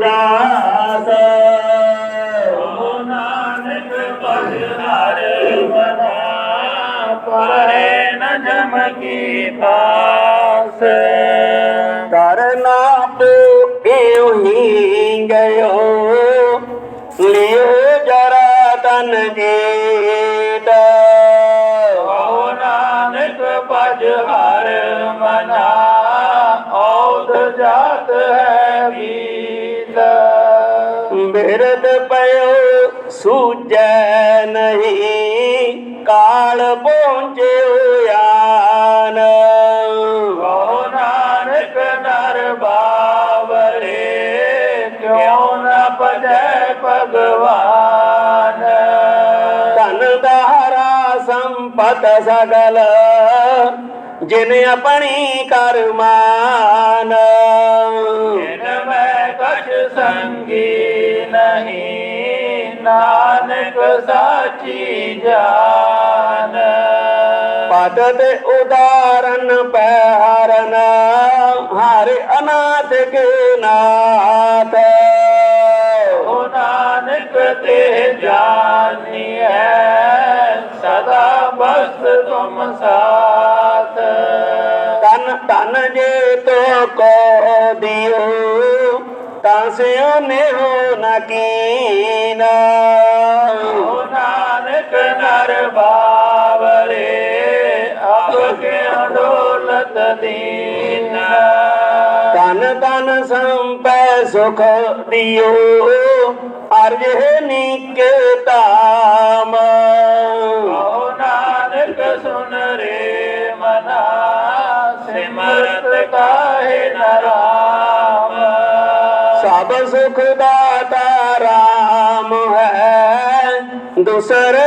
ਉਦਾਸ। ਹੋ ਨਾਨਕ ਭਜ ਹਰ ਮਨਾ ਪਰੇ ਨ ਜਮ ਕੀ ਪਾਸ। ਕਰਨਾ ਪੋ ਹੀ ਬਿਰਦ ਪਇਓ ਸੂਜੈ ਨਹੀਂ ਕਾਲ ਪਹੁੰਚਿਓ ਆਨ ਕਹੋ ਨਾਨਕ ਨਰ ਬਾਵਰੇ ਕਿਉ ਨ ਭਜੈ ਭਗਵਾਨ? ਧਨ ਦਾਰਾ ਸੰਪਤ ਸਗਲ ਜਿਨ ਆਪਣੀ ਕਰਮਾਨ। ਸੰਗੀ ਨਹੀਂ ਨਾਨਕ ਸਾਚੀ ਜਾਨ। ਪਦ ਤੇ ਉਦਾਰਨ ਪੈ ਹਰਨ ਹਰ ਅਨਾਥ ਕੇ ਨਾਥ। ਓ ਨਾਨਕ ਤੇ ਜਾਣੀਐ ਸਦਾ ਬਸ ਤੁਮ ਸਾਥ। ਤਨ ਤਨ ਜੇ ਤੋ ਕੋ ਦਿਓ। ਸਿਓ ਨੇ ਹੋ ਨ ਨਾਨਕ ਨਰ ਬਾਵਰੇ ਆਪਕੇ ਅਡੋਲਤ ਦੀਨ। ਤਨ ਤਨ ਸੰਪੈ ਸੁਖ ਦਿਓ ਅਰਜ ਨੀਕੇ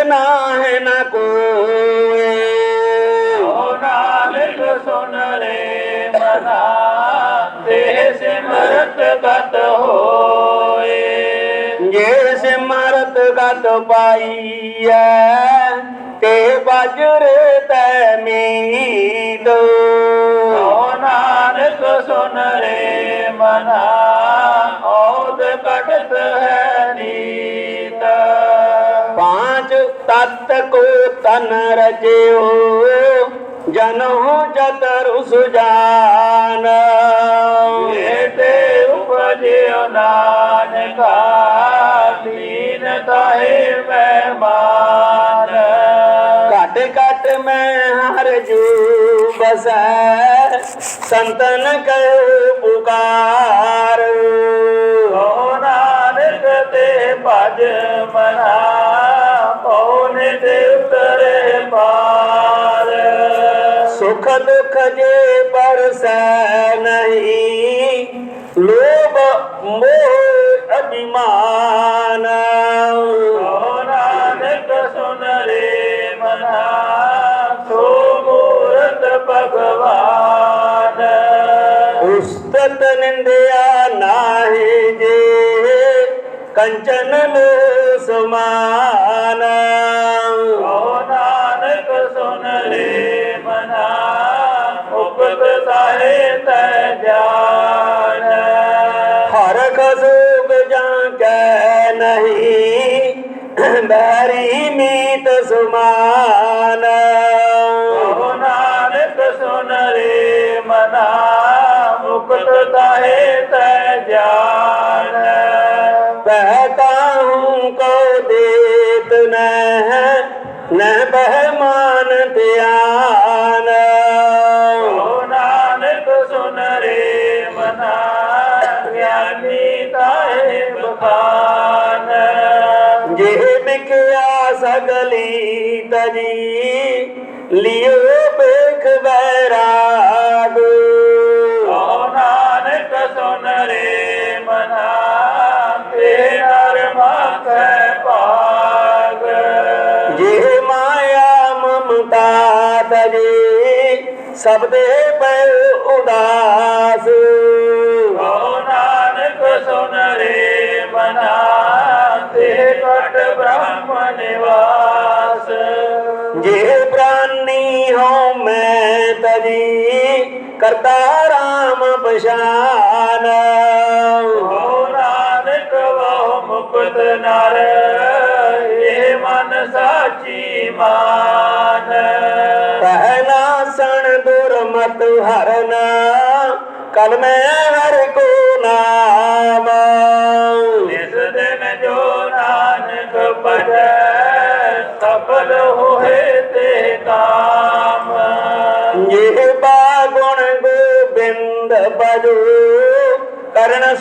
ਨਾਹਿ ਨ ਓ ਨਾਨਕ ਸੁਨ ਰੇ ਮਨਾ ਤੇ ਸਿਮਰਤ ਗਤ ਹੋਏ। ਜੇ ਸਿਮਰਤ ਗਤ ਪਾਈਐ ਤੇ ਬਜਰੇ ਤੈ ਮੀਤ। ਓ ਨਾਨਕ ਸੁਨ ਰੇ ਮਨਾ ਤਤ ਕੋ ਤਨ ਰਜਿਓ ਜਨੋ ਜਤਰ ਸੁਜਾਨ ਤੇ ਉਪਜਿਓ ਨਾਨਕਾ ਦੀਨ ਤਾਹੇ ਮਹਿਮਾਨ। ਘਟ ਘਟ ਮੈਂ ਹਰ ਜੂ ਬਸੈ ਸੰਤਨ ਕਉ ਜੇ ਪਰਸੈ ਨਹੀਂ। ਲੋਭ ਮੋਹ ਅਭਿਮਾਨ। ਨਾਨਕ ਸੁਨ ਰੇ ਮਨਾ ਸੋ ਮੂਰਤ ਭਗਵਾਨ। ਉਸਤਤ ਨਿੰਦਿਆ ਨਾਹੀ ਜੇ ਕੰਚਨ ਲੋ ਸਮਾਨ। ਜਾਂ ਕੈ ਨਹੀਂ ਬੈਰੀ ਮੀਤ ਸੁਮਾਨ ਬਿਕਿਆ ਸਗਲੀ ਤਜੀ ਲਿਓ ਬੇਖ ਬੈਰਾਗ ਓ ਨਾਨਕ ਸੁਨ ਰੇ ਮਨਾ ਤੇ ਨਰ ਮਾਖੈ ਭਾਗ। ਜੇ ਮਾਇਆ ਮਮਤਾ ਤਜੀ ਸਭ ਦੇ ਪੈ ਉਦਾਸ। ਜੇ ਪ੍ਰਾਨੀ ਹੋ ਮੈਂ ਤਜੀ ਕਰਤਾ ਰਾਮ ਪਛਾਨ। ਓ ਨਾਨਕ ਜਗਤ ਨਰ ਇਹ ਮਨ ਸਾਚੀ ਮਾਨ। ਪਹਿਲਾ ਸਣ ਦੁਰਮਤ ਹਰਨਾ ਕਲਮੈ ਹਰ ਗੋਬਿੰਦ ਬਜੋ ਕਰਨ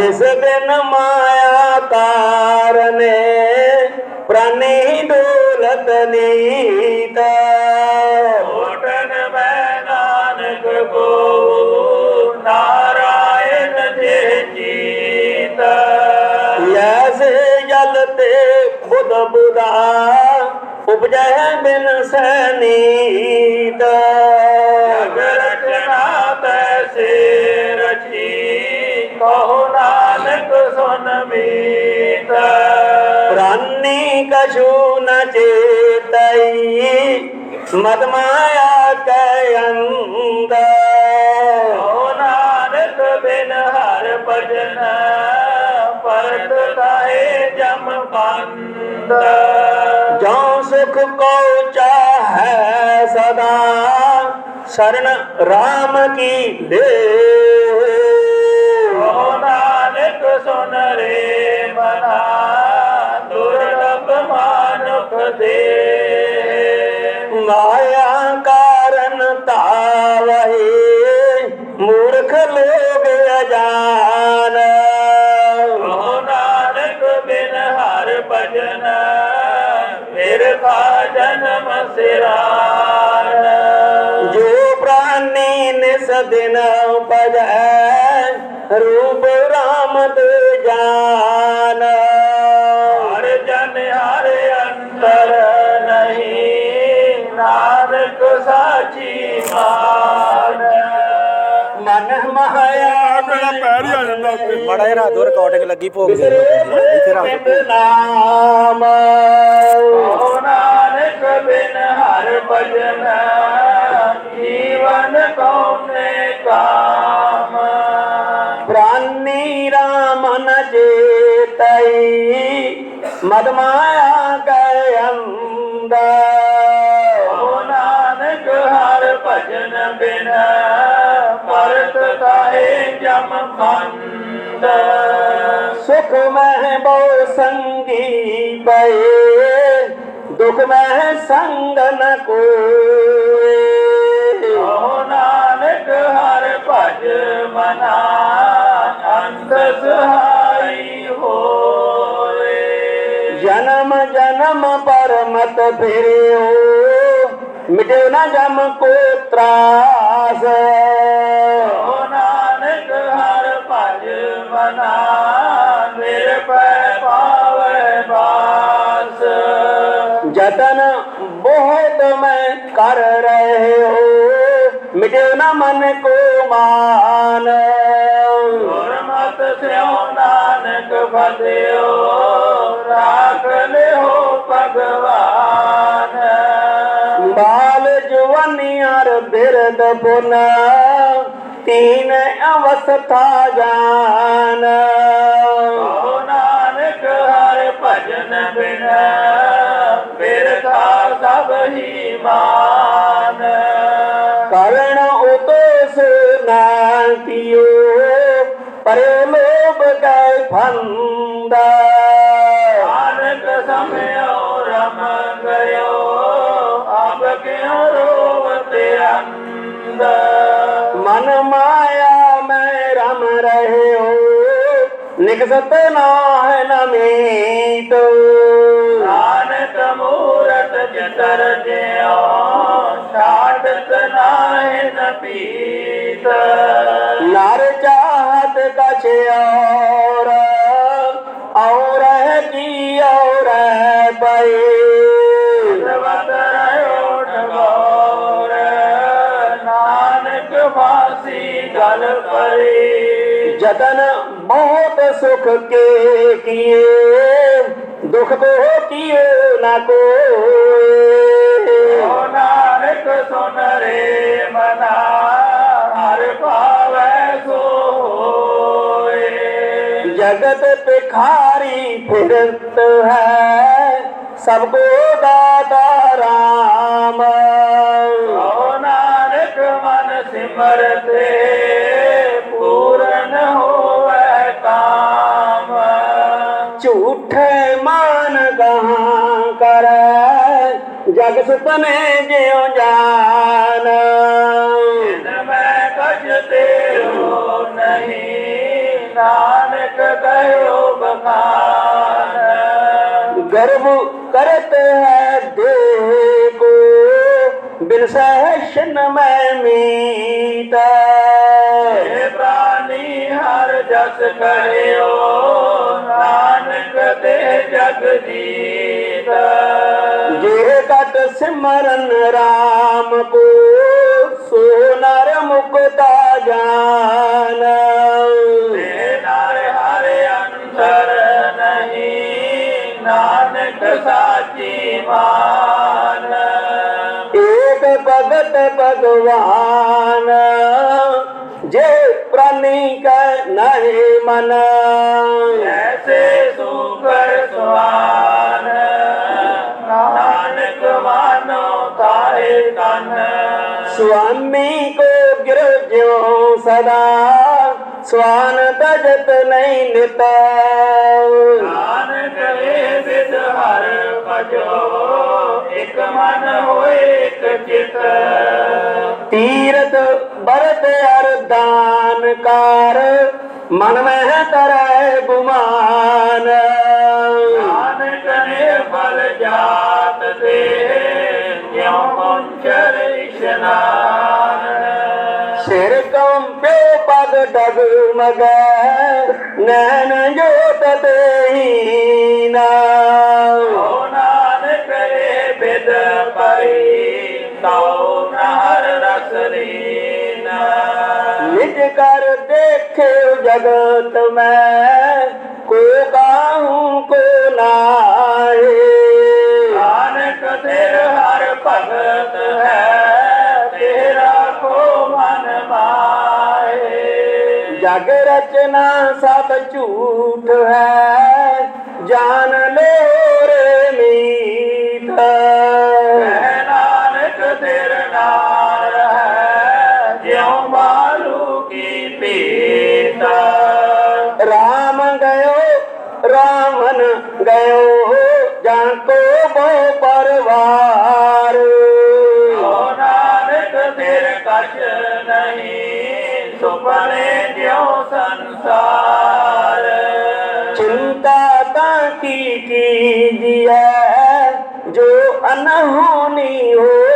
ਨਿਸ ਦਿਨ ਮਾਇਆ ਤਾਰਨੇ ਪ੍ਰਾਨੀ ਡੋਲਤ ਨੀਤ। ਓਟਨ ਮੈਂ ਨਾਨਕ ਕੋ ਨਾਰਾਇਣ ਜੇ ਜੀਤ ਐਸੇ ਜਲ ਤੇ ਉਪਜੈ ਪ੍ਰਾਨੀ ਕਛੂ ਨ ਚੇਤਈ। ਮਦ ਮਾਇਆ ਕੈ ਅੰਦਰ। ਕਹੋ ਨਾਨਕ ਬਿਨ ਹਰ ਭਜਨ ਕਾਹੇ ਜਮ ਬੰਦ। ਜੋ ਸੁਖ ਕੋ ਚਾਹੈ ਸਦਾ ਸੁਨ ਰੇ ਮਨਾ ਦੁਰਲਭ ਮਾਨੁਖ ਦੇ। ਮਾਇਆ ਕਾਰਨ ਤਾਵਹੀ ਮੂਰਖ ਲੋਗ ਅਜਾਨ। ਕਹੋ ਨਾਨਕ ਬਿਨ ਹਰ ਭਜਨ ਫਿਰ ਕਾ ਜਨਮ ਸਿਰਾਨ ਜੋ ਪ੍ਰਾਨੀ ਨਿਸ ਦਿਨ ਪਜੈ ਮਾੜਾ ਜਿਹਾ ਰੱਖ ਦਿਓ ਰਿਕਾਰਡਿੰਗ ਲੱਗੀ ਭੋਗ ਦੀ ਇੱਥੇ ਰੱਖ ਨਾਮ ਨਾਨਕ ਬਿਨ ਹਰ ਭਜਨ, ਜੀਵਨ ਕੌਨੇ ਕਾਮ। ਪ੍ਰਾਨੀ ਰਾਮਨ ਨ ਚੇਤਈ ਮਦ ਮਾਇਆ ਕੈ ਅੰਦਰ। ਓ ਨਾਨਕ ਹਰ ਭਜਨ ਬਿਨ, ਪਰਤ ਕਾਹੇ ਜਮ ਬੰਦ ਸੁਖ ਮਹਿ ਬਹੁ ਸੰਗੀ ਪਏ ਦੁਖ ਮਹਿ ਸੰਗ ਨ ਕੋਏ। ਓ ਨਾਨਕ ਹਰ ਭਜ ਮਨਾ ਅੰਤ ਸਹਾਈ ਹੋਏ। ਜਨਮ ਜਨਮ ਪਰ ਮਤ ਫਿਰਿਓ ਮਿਟਿਓ ਨਾ ਜਮ ਕੋ ਤਰਾਸ। ਮਨਾ ਨਿਰਭੈ ਪਾਵੈ ਬਾਸ ਜਤਨ ਬਹੁਤ ਮੈਂ ਕਰ ਰਹੇ ਹੋ ਮਿਟਿਓ ਨਾ ਮਨ ਕੋ ਮਾਨ। ਗੁਰਮਤਿ ਸਿਉ ਨਾਨਕ ਫਤਿਓ ਰਾਖ ਲਿਓ ਭਗਵਾਨ। ਬਾਲ ਜਵਾਨੀਆਂ ਬਿਰਦ ਪੁਨ। ਤੀਨ ਅਵਸਥਾ ਜਾਨ। ਨਾਨਕ ਹਰ ਭਜਨ ਬਿਨ ਬਿਰਥਾ ਸਭ ਹੀ ਮਾਨ। ਕਰਨ ਉਤੋਸ ਨਾਂਤਿਓ ਮਨ ਮਾਇਆ ਮੈਂ ਰਮ ਰਹਿਓ ਨਿਕਸਤ ਨਾਹਿ ਨ ਮੀਤ ਨਾਨਕ ਮੂਰਤ ਜਤਰ ਜਿਉ ਛਾੜਤ ਨਾਹਿ ਨ ਪੀਤ। ਨਰ ਚਾਹਤ ਕਛ ਔਰ ਔਰ ਕੀ ਔਰ ਪਏ ਸਰਬਤ ਰਹਿਓ ਠਗੋਰ ਨਾਨਕ ਵਾਸੀ ਗਲ ਪਰੀ ਜਤਨ ਬਹੁਤ ਸੁਖ ਕੇ ਕੀਏ ਦੁਖ ਕੋ ਕੀਏ ਨਾ ਕੋਏ। ਓ ਨਾਨਕ ਸੁਨ ਰੇ ਮਨਾ ਹਰ ਭਾਵੈ ਸੋਏ। ਜਗਤ ਪਿਖਾਰੀ ਫਿਰਤ ਹੈ ਸਭ ਕੋ ਦਾਤਾ ਰਾਮ। ਓ ਨਾਨਕ ਮਨ ਸਿਮਰਤੇ ਜਗ ਸੁਪਨੇ ਜਿਉ ਜਾਨ। ਮੈਂ ਕਜ ਤੇ ਹੋ ਨਹੀਂ ਨਾਨਕ ਕਹਿਓ ਬਖਾਨ। ਗਰਭ ਕਰਤ ਹੈ ਦੇਹ ਕੋ ਬਿਨ ਸਹਿਸ਼ਨ ਮੈਂ ਮੀਤਾ। ਪ੍ਰਾਨੀ ਹਰ ਜਸ ਕਰਿਓ ਨਾਨਕ ਦੇ ਜਗਦੀਤ ਜੇ ਕਟ ਸਿਮਰਨ RAM ਕੋ ਸੋ ਨਰ ਮੁਕਤਾ ਜਾਨ। ਤੇ ਨਰ ਹਰ ਅੰਤਰ ਨਹੀਂ ਨਾਨਕ ਸਾਚੀ ਮਾਨ। ਏਕ ਭਗਤ ਭਗਵਾਨ ਜੇ प्राणी का नहीं मन ऐसे सुकर स्वान नानक मानो तारे तन स्वामी को गिरज्यो सदा स्वान तजत नहीं नित नानक विद हर भजो एक मन होए एक चित मन में है तरह गुमान कने फल जात दे शेर कम पे पग डग मग नैन कर देखे जगत में को काहू को नाए नानक तेर हर भगत है तेरा को मन माए जग रचना सब झूठ है सीता राम गयो रावण गयो जाको बहु परवार नानक सिर कश नहीं सुपने ज्यो संसार चिंता ताकी कीजिए जो अनहोनी हो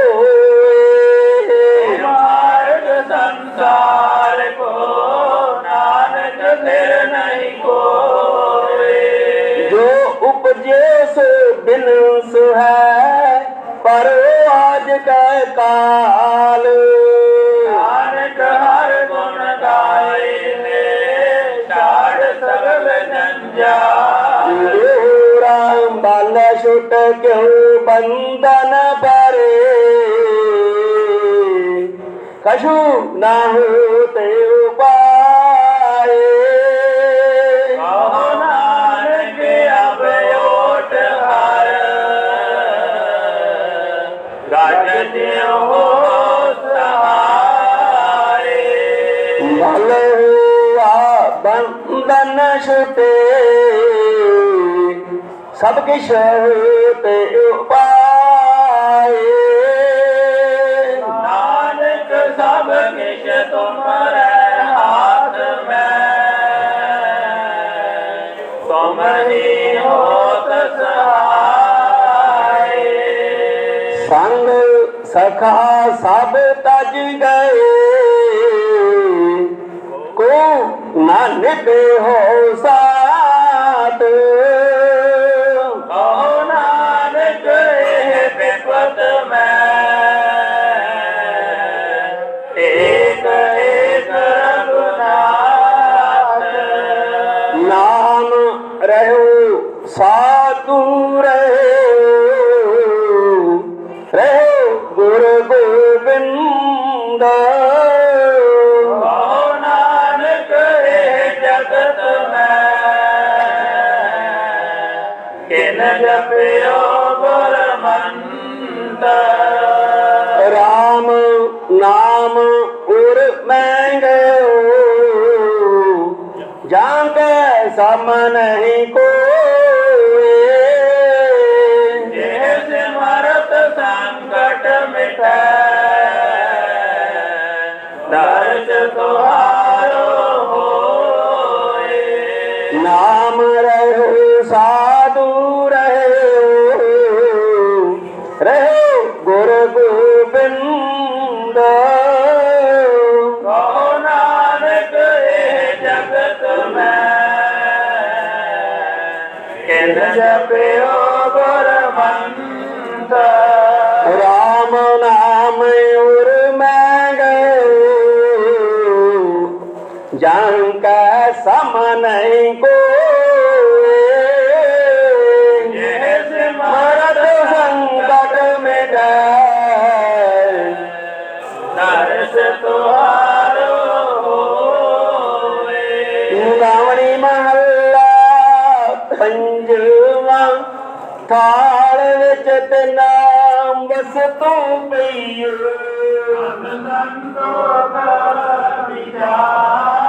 ਅੰਸ ਹੈ ਪਰ ਆਜ ਕੈ ਕਾਲ। ਨਾਨਕ ਹਰ ਗੁਣ ਗਾਏ ਨੇ ਛਾੜ ਸਰਬ ਜੰਜਾਲ। ਰਾਮ ਬਲ ਛੁਟ ਕਿਉ ਬੰਧਨ ਪਰੇ ਕਸ਼ੂ ਨਾ ਹੋਤੇ ਸਭ ਕਿਛ ਤੇ ਉਪਾਏ। ਨਾਨਕ ਸਭ ਕਿਛ ਤੁਮਰੇ ਹਾਥ ਮੈਂ। ਤੁਮ ਹੀ ਹੋਤ ਸਹਾਈ ਸੰਗ ਸਖਾ ਸਭ ਤਜ ਗਏ। ਕੋ ਨਾ ਨਿਭੇ ਹੋ ਸਾਥ। ਗੁਰ ਗੋਬਿੰਦ। ਜਪਿਓ ਗੁਰਮੰਤ ਰਾਮ ਨਾਮ ਉਰ ਮੈਂ ਗਇਓ ਜਾਂ ਕੇ ਸਮ ਨਹੀਂ ਕੋਏ ਜਨ ਕੈ ਸਮ ਨਹੀਂ ਕੋਏ ਜਿਹ ਮਰਦ ਸਿਮਰਤ ਸੰਕਟ ਮਿਟੈ ਦਰਸ ਤੁਹਾਰੋ ਹੋਏ ਗਾਵਣੀ ਮਹੱਲਾ ਪੰਜਵਾ ਥਾਲ ਵਿੱਚ ਤੇ ਨਾਮ ਵਸਤੂ ਕਾ ਵਿਚਾਰ